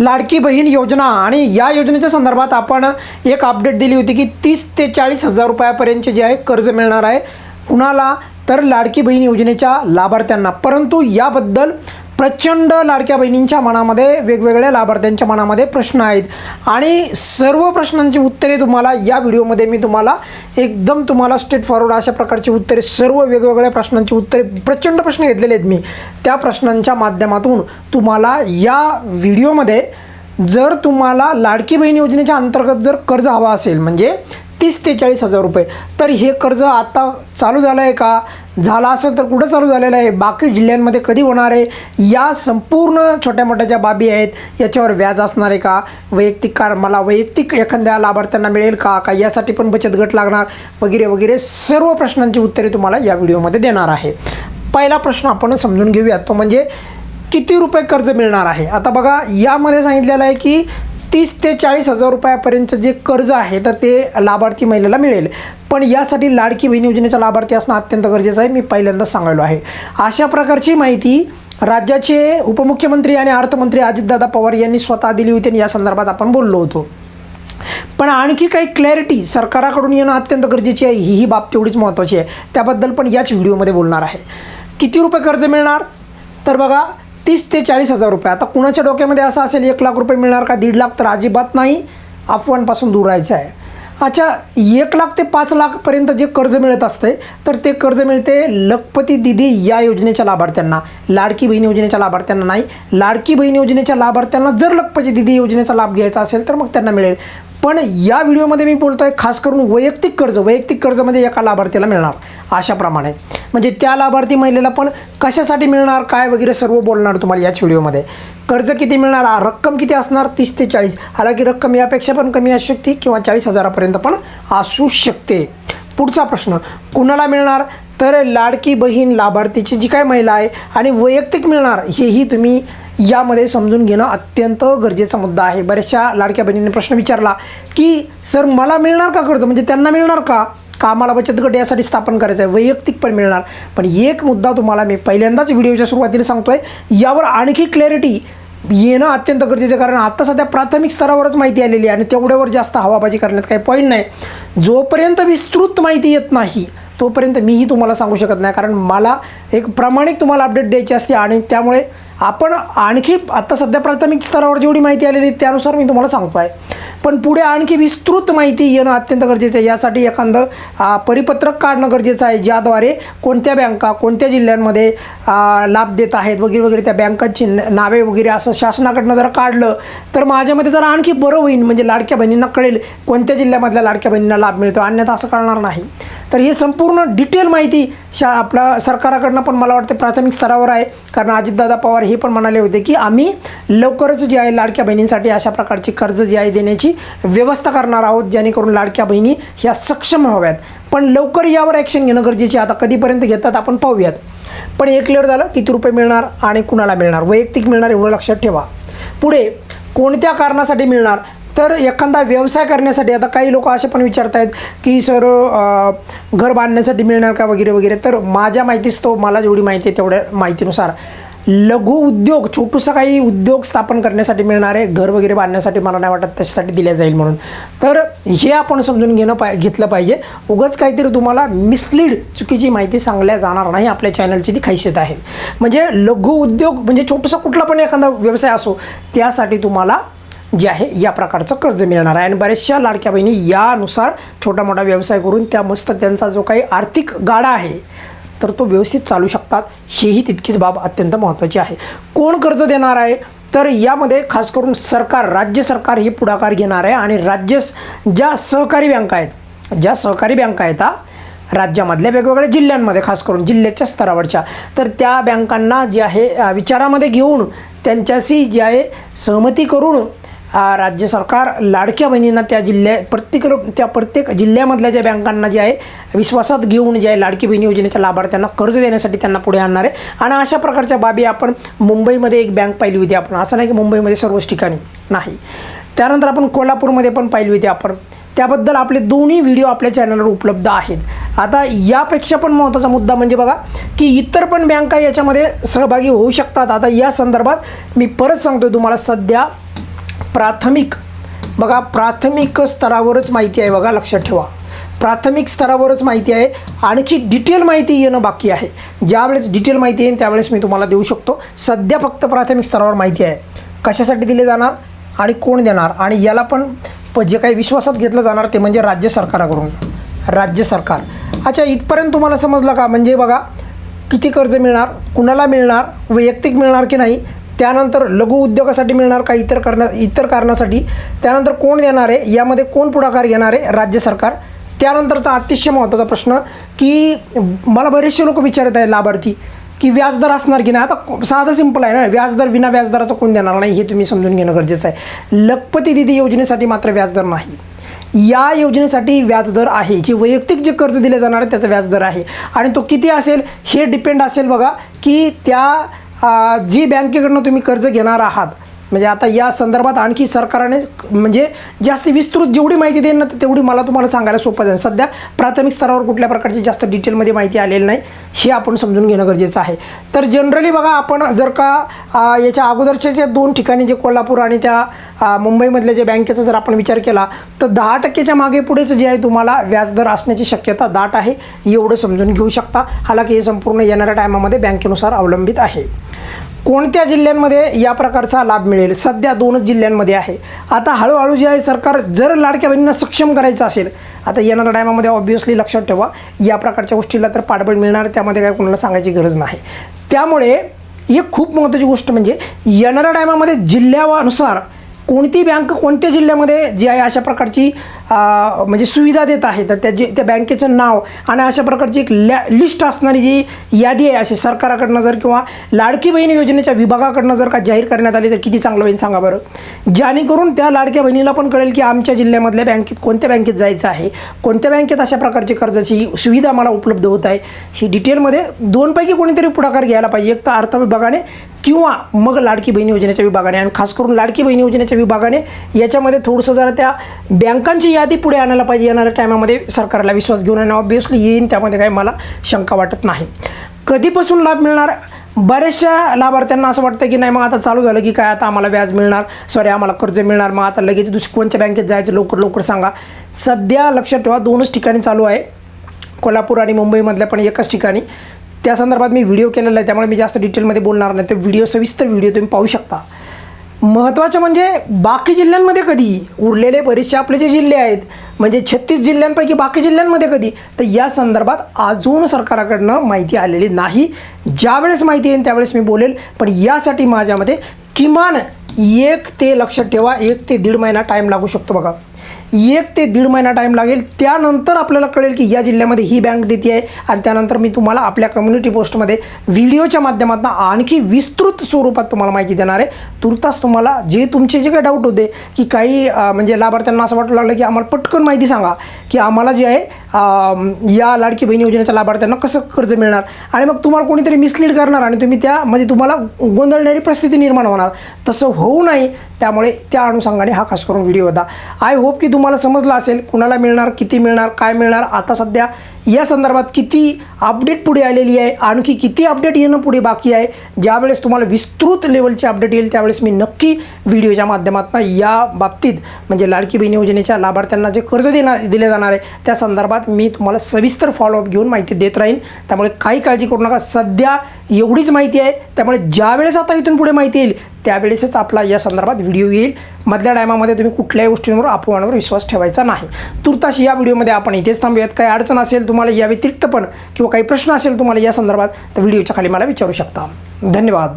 लाडकी बहीण योजना. आणि या योजनेच्या संदर्भात आपण एक अपडेट दिली होती की तीस ते चाळीस हजार रुपयापर्यंतचे जे आहे कर्ज मिळणार आहे. कुणाला? तर लाडकी बहीण योजनेच्या लाभार्थ्यांना. परंतु याबद्दल प्रचंड लाडक्या बहिणींच्या मनामध्ये वेगवेगळ्या लाभार्थ्यांच्या मनामध्ये प्रश्न आहेत. आणि सर्व प्रश्नांची उत्तरे तुम्हाला या व्हिडिओमध्ये मी तुम्हाला एकदम तुम्हाला स्ट्रेट फॉरवर्ड अशा प्रकारची उत्तरे सर्व वेगवेगळ्या प्रश्नांची उत्तरे प्रचंड प्रश्न घेतलेले आहेत मी. त्या प्रश्नांच्या माध्यमातून तुम्हाला या व्हिडिओमध्ये जर तुम्हाला लाडकी बहीण योजनेच्या अंतर्गत जर कर्ज हवा असेल म्हणजे तीस ते चाळीस हजार रुपये तर हे कर्ज आता चालू झालं आहे का? झालं असेल तर कुठं चालू झालेलं आहे? बाकी जिल्ह्यांमध्ये कधी होणार आहे? या संपूर्ण छोट्या मोठ्या ज्या बाबी आहेत याच्यावर व्याज असणार आहे का? वैयक्तिक कार मला वैयक्तिक एखाद्या लाभार्थ्यांना मिळेल का? का यासाठी पण बचत गट लागणार? वगैरे वगैरे सर्व प्रश्नांची उत्तरे तुम्हाला या व्हिडिओमध्ये देणार आहे. पहिला प्रश्न आपण समजून घेऊया तो म्हणजे किती रुपये कर्ज मिळणार आहे? आता बघा यामध्ये सांगितलेलं आहे की तीस ते चाळीस हजार रुपयापर्यंत जे कर्ज आहे तर ते लाभार्थी महिलेला मिळेल. पण यासाठी लाडकी बहीण योजनेचा लाभार्थी असणं अत्यंत गरजेचं आहे मी पहिल्यांदा सांगायलो आहे. अशा प्रकारची माहिती राज्याचे उपमुख्यमंत्री आणि अर्थमंत्री अजितदादा पवार यांनी स्वतः दिली होती आणि या संदर्भात आपण बोललो होतो. पण आणखी काही क्लॅरिटी सरकाराकडून येणं अत्यंत गरजेची आहे ही ही बाब तेवढीच महत्त्वाची आहे. त्याबद्दल पण याच व्हिडिओमध्ये बोलणार आहे. किती रुपये कर्ज मिळणार? तर बघा तीस ते चाळीस हजार रुपये. आता कुणाच्या डोक्यामध्ये असं असेल एक लाख रुपये मिळणार का दीड लाख तर अजिबात नाही. अफवांपासून दूर राहायचं आहे. अच्छा एक लाख ते पाच लाखपर्यंत जे कर्ज मिळत असते तर ते कर्ज मिळते लखपती दिदी या योजनेच्या लाभार्थ्यांना. लाडकी बहीण योजनेच्या लाभार्थ्यांना नाही. लाडकी बहीण योजनेच्या लाभार्थ्यांना जर लखपती दिदी योजनेचा लाभ घ्यायचा असेल तर मग त्यांना मिळेल. पण या व्हिडिओमध्ये मी बोलतो आहे खास करून वैयक्तिक कर्ज. वैयक्तिक कर्जमध्ये एका लाभार्थीला मिळणार अशाप्रमाणे. म्हणजे त्या लाभार्थी महिलेला पण कशासाठी मिळणार काय वगैरे सर्व बोलणार तुम्हाला याच व्हिडिओमध्ये. कर्ज किती मिळणार रक्कम किती असणार तीस ते चाळीस. हालाकी रक्कम यापेक्षा पण कमी असू शकते किंवा चाळीस हजारापर्यंत पण असू शकते. पुढचा प्रश्न कुणाला मिळणार? तर लाडकी बहीण लाभार्थीची जी काय महिला आहे आणि वैयक्तिक मिळणार हेही तुम्ही यामध्ये समजून घेणं अत्यंत गरजेचा मुद्दा आहे. बऱ्याचशा लाडक्या बहिणीने प्रश्न विचारला की सर मला मिळणार का कर्ज? म्हणजे त्यांना मिळणार का? कामाला बचत गट यासाठी स्थापन करायचं आहे वैयक्तिक पण मिळणार. पण एक मुद्दा तुम्हाला मी पहिल्यांदाच व्हिडिओच्या सुरुवातीला सांगतोय यावर आणखी क्लॅरिटी येणं अत्यंत गरजेचं कारण आता सध्या प्राथमिक स्तरावरच माहिती आलेली आहे आणि तेवढ्यावर जास्त हवाबाजी करण्यात काही पॉईंट नाही. जोपर्यंत विस्तृत माहिती येत नाही तोपर्यंत मीही तुम्हाला सांगू शकत नाही. कारण मला एक प्रामाणिक तुम्हाला अपडेट द्यायची असते आणि त्यामुळे आपण आणखी आता सध्या प्राथमिक स्तरावर जेवढी माहिती आलेली आहे त्यानुसार मी तुम्हाला सांगतो आहे पण पुढे आणखी विस्तृत माहिती येणं अत्यंत गरजेचं आहे. यासाठी एखादं परिपत्रक काढणं गरजेचं आहे ज्याद्वारे कोणत्या बँका कोणत्या जिल्ह्यांमध्ये लाभ देत आहेत वगैरे वगैरे त्या बँकांची नावे वगैरे असं शासनाकडनं जर काढलं तर माझ्यामध्ये जरा आणखी बरं होईल. म्हणजे लाडक्या बहिणींना कळेल कोणत्या जिल्ह्यामधल्या लाडक्या बहिणींना लाभ मिळतो. अन्यथा असं कळणार नाही. तर हे संपूर्ण डिटेल माहिती शा आपल्या सरकाराकडनं पण मला वाटते प्राथमिक स्तरावर आहे. कारण अजितदादा पवार हे पण म्हणाले होते की आम्ही लवकरच जे आहे लाडक्या बहिणींसाठी अशा प्रकारची कर्ज जी आहे देण्याची व्यवस्था करणार आहोत जेणेकरून लाडक्या बहिणी ह्या सक्षम व्हाव्यात. पण लवकर यावर ॲक्शन घेणं गरजेचे आता कधीपर्यंत घेतात आपण पाहूयात. पण एक क्लिअर झालं किती रुपये मिळणार आणि कुणाला मिळणार? वैयक्तिक मिळणार एवढं लक्षात ठेवा. पुढे कोणत्या कारणासाठी मिळणार? तर एखादा व्यवसाय करण्यासाठी आता काही लोक असे पण विचारत आहेत की सर घर बांधण्यासाठी मिळणार का? वगैरे वगैरे. तर माझ्या माहितीच तो मला जेवढी माहिती आहे तेवढ्या माहितीनुसार. लघु उद्योग छोटूसा काही उद्योग स्थापन करण्यासाठी मिळणार आहे. घर वगैरे बांधण्यासाठी मला नाही वाटत त्याच्यासाठी दिल्या जाईल म्हणून. तर हे आपण समजून घेणं पाय घेतलं पाहिजे. उगाच काहीतरी तुम्हाला मिसलीड चुकीची माहिती सांगल्या जाणार नाही आपल्या चॅनलची ती खासियत आहे. म्हणजे लघु उद्योग म्हणजे छोटूसा कुठला पण एखादा व्यवसाय असो त्यासाठी तुम्हाला जे आहे या प्रकारचं कर्ज मिळणार आहे. आणि बऱ्याचशा लाडक्या बहिणी यानुसार छोटा मोठा व्यवसाय करून त्या मस्त त्यांचा जो काही आर्थिक गाडा आहे तर तो व्यवस्थित चालू शकतात. हेही तितकीच बाब अत्यंत महत्त्वाची आहे. कोण कर्ज देणार आहे? तर यामध्ये खास करून सरकार राज्य सरकार हे पुढाकार घेणार आहे. आणि राज्य ज्या सहकारी बँका आहेत ज्या सहकारी बँका आहेत हा, राज्यामधल्या वेगवेगळ्या जिल्ह्यांमध्ये खास करून जिल्ह्याच्या स्तरावरच्या तर त्या बँकांना जे आहे विचारामध्ये घेऊन त्यांच्याशी जे आहे सहमती करून राज्य सरकार लाडक्या बहिणींना त्या जिल्ह्या प्रत्येक त्या प्रत्येक जिल्ह्यामधल्या ज्या बँकांना जे आहे विश्वासात घेऊन जे आहे लाडकी बहिणी योजनेच्या लाभार्थ्यांना कर्ज देण्यासाठी त्यांना पुढे आणणार आहे. आणि अशा प्रकारच्या बाबी आपण मुंबईमध्ये एक बँक पाहिली होती आपण. असं नाही की मुंबईमध्ये सर्वच ठिकाणी नाही. त्यानंतर आपण कोल्हापूरमध्ये पण पाहिली होती आपण. त्याबद्दल आपले दोन्ही व्हिडिओ आपल्या चॅनलवर उपलब्ध आहेत. आता यापेक्षा पण महत्त्वाचा मुद्दा म्हणजे बघा की इतर पण बँका याच्यामध्ये सहभागी होऊ शकतात. आता या संदर्भात मी परत सांगतो तुम्हाला सध्या प्राथमिक. बघा प्राथमिक स्तरावरच माहिती आहे बघा लक्षात ठेवा. प्राथमिक स्तरावरच माहिती आहे आणखी डिटेल माहिती येणं बाकी आहे. ज्यावेळेस डिटेल माहिती येईल त्यावेळेस मी तुम्हाला देऊ शकतो. सध्या फक्त प्राथमिक स्तरावर माहिती आहे. कशासाठी दिले जाणार आणि कोण देणार? आणि याला पण प- जे काही विश्वासात घेतलं जाणार ते म्हणजे राज्य सरकाराकडून. राज्य सरकार. अच्छा इथपर्यंत तुम्हाला समजलं का? म्हणजे बघा किती कर्ज मिळणार कुणाला मिळणार वैयक्तिक मिळणार की नाही? त्यानंतर लघु उद्योगासाठी मिळणार का इतर करण्या इतर कारणासाठी. त्यानंतर कोण देणार आहे? यामध्ये कोण पुढाकार घेणार आहे? राज्य सरकार. त्यानंतरचा अतिशय महत्त्वाचा प्रश्न की मला बरेचसे लोक विचारत आहेत लाभार्थी की व्याजदर असणार की नाही? आता साधं सिंपल आहे ना. व्याजदर विना व्याजदराचं कोण देणार नाही हे तुम्ही समजून घेणं गरजेचं आहे. लखपती दिदी योजनेसाठी मात्र व्याजदर नाही. या योजनेसाठी व्याजदर आहे. जे वैयक्तिक जे कर्ज दिले जाणार आहे त्याचा व्याजदर आहे. आणि तो किती असेल? हे डिपेंड असेल बघा की त्या जी बँकेकडनं तुम्ही कर्ज घेणार आहात म्हणजे आता या संदर्भात आणखी सरकारने म्हणजे जास्त विस्तृत जेवढी माहिती देईल ना तेवढी मला तुम्हाला सांगायला सोपं जाईल. सध्या प्राथमिक स्तरावर कुठल्या प्रकारची जास्त डिटेलमध्ये माहिती आलेली नाही हे आपण समजून घेणं गरजेचं आहे. तर जनरली बघा आपण जर का याच्या अगोदरच्या जे दोन ठिकाणी जे कोल्हापूर आणि त्या मुंबईमधल्या जे बँकेचा जर आपण विचार केला तर दहा टक्केच्या मागे पुढेच जे आहे तुम्हाला व्याजदर असण्याची शक्यता दाट आहे. एवढं समजून घेऊ शकता. हालाकी हे संपूर्ण येणाऱ्या टायमामध्ये बँकेनुसार अवलंबित आहे. कोणत्या जिल्ह्यांमध्ये या प्रकारचा लाभ मिळेल? सध्या दोनच जिल्ह्यांमध्ये आहे. आता हळूहळू जे आहे सरकार जर लाडक्या बहिणींना सक्षम करायचं असेल आता येणाऱ्या टायमामध्ये ऑब्व्हियसली लक्षात ठेवा या प्रकारच्या गोष्टीला तर पाठबळ मिळणार त्यामध्ये काय कोणाला सांगायची गरज नाही. त्यामुळे ही खूप महत्त्वाची गोष्ट म्हणजे येणाऱ्या टायमामध्ये जिल्ह्यानुसार कोणती बँक कोणत्या जिल्ह्यामध्ये जी आहे अशा प्रकारची म्हणजे सुविधा देत आहे तर त्या जे त्या बँकेचं नाव आणि अशा प्रकारची एक लॅ लिस्ट असणारी जी यादी आहे अशी सरकाराकडनं जर किंवा लाडकी बहीण योजनेच्या विभागाकडनं जर का जाहीर करण्यात आली तर किती चांगलं होईल सांगा बरं? जेणेकरून त्या लाडक्या बहिणीला पण कळेल की आमच्या जिल्ह्यामधल्या बँकेत कोणत्या बँकेत जायचं आहे कोणत्या बँकेत अशा प्रकारची कर्जाची सुविधा मला उपलब्ध होत आहे ही डिटेलमध्ये दोनपैकी कोणीतरी पुढाकार घ्यायला पाहिजे. एक तर अर्थ विभागाने किंवा मग लाडकी बहीण योजनेच्या विभागाने आणि खास करून लाडकी बहीण योजनेच्या विभागाने याच्यामध्ये थोडंसं जरा त्या बँकांची यादी पुढे आणायला पाहिजे येणाऱ्या टायमामध्ये सरकारला विश्वास घेऊन आणि ऑब्वियसली येईन त्यामध्ये काही मला शंका वाटत नाही. कधीपासून लाभ मिळणार? बऱ्याचशा लाभार्थ्यांना असं वाटतं की नाही मग आता चालू झालं की काय आता आम्हाला व्याज मिळणार? सॉरी आम्हाला कर्ज मिळणार. मग आता लगेच दुसरी कोणत्या बँकेत जायचं? लवकर लवकर सांगा. सध्या लक्षात ठेवा दोनच ठिकाणी चालू आहे. कोल्हापूर आणि मुंबईमधल्या पण एकाच ठिकाणी. त्या संदर्भात मी व्हिडिओ केलेला आहे त्यामुळे मी जास्त डिटेलमध्ये बोलणार नाही. तर व्हिडिओ सविस्तर व्हिडिओ तुम्ही पाहू शकता. महत्त्वाचं म्हणजे बाकी जिल्ह्यांमध्ये कधी उरलेले बरेचसे आपले जे जिल्हे आहेत म्हणजे छत्तीस जिल्ह्यांपैकी बाकी जिल्ह्यांमध्ये कधी तर या संदर्भात अजून सरकाराकडनं माहिती आलेली नाही. ज्यावेळेस माहिती येईल त्यावेळेस मी बोलेल. पण यासाठी माझ्यामध्ये किमान एक ते लक्षात ठेवा एक ते दीड महिना टाईम लागू शकतो बघा. एक ते दीड महिना टाईम लागेल. त्यानंतर आपल्याला कळेल की या जिल्ह्यामध्ये ही बँक देते आहे. आणि त्यानंतर मी तुम्हाला आपल्या कम्युनिटी पोस्टमध्ये व्हिडिओच्या माध्यमातून आणखी विस्तृत स्वरूपात तुम्हाला माहिती देणार आहे. तुर्तास तुम्हाला जे तुमचे जे काही डाऊट होते की काही म्हणजे लाभार्थ्यांना असं वाटू लागलं की आम्हाला पटकन माहिती सांगा की आम्हाला जे आहे या लाडकी बहीण योजनेच्या लाभार्थ्यांना कसं कर्ज मिळणार? आणि मग तुम्हाला कोणीतरी मिसलीड करणार आणि तुम्ही त्या म्हणजे तुम्हाला गोंधळणारी परिस्थिती निर्माण होणार. तसं होऊ नये त्यामुळे त्या अनुषंगाने हा खास करून व्हिडिओ होता आय होप की तुम्हाला समजलं असेल कुणाला मिळणार किती मिळणार काय मिळणार. आता सध्या या संदर्भात किती अपडेट पुढे आलेली आहे? आणखी किती अपडेट येणं पुढे बाकी आहे? ज्यावेळेस तुम्हाला विस्तृत लेवलचे अपडेट येईल त्यावेळेस मी नक्की व्हिडिओच्या माध्यमातून या बाबतीत म्हणजे लाडकी बहीण योजनेच्या लाभार्थ्यांना जे कर्ज देणार दिले जाणार आहे त्या संदर्भात मी तुम्हाला सविस्तर फॉलोअप घेऊन माहिती देत राहीन. त्यामुळे काही काळजी करू नका. सध्या एवढीच माहिती आहे. त्यामुळे ज्यावेळेस आता इथून पुढे माहिती येईल त्यावेळेसच आपला या संदर्भात व्हिडिओ येईल. मधल्या टायमामध्ये तुम्ही कुठल्याही गोष्टींवर अफवांवर विश्वास ठेवायचा नाही. तुर्तास या व्हिडिओमध्ये आपण इथेच थांबूयात. काही अडचण असेल तुम्हाला या व्यतिरिक्त पण किंवा काही प्रश्न असेल तुम्हाला या संदर्भात तर व्हिडिओच्या खाली मला विचारू शकता. धन्यवाद.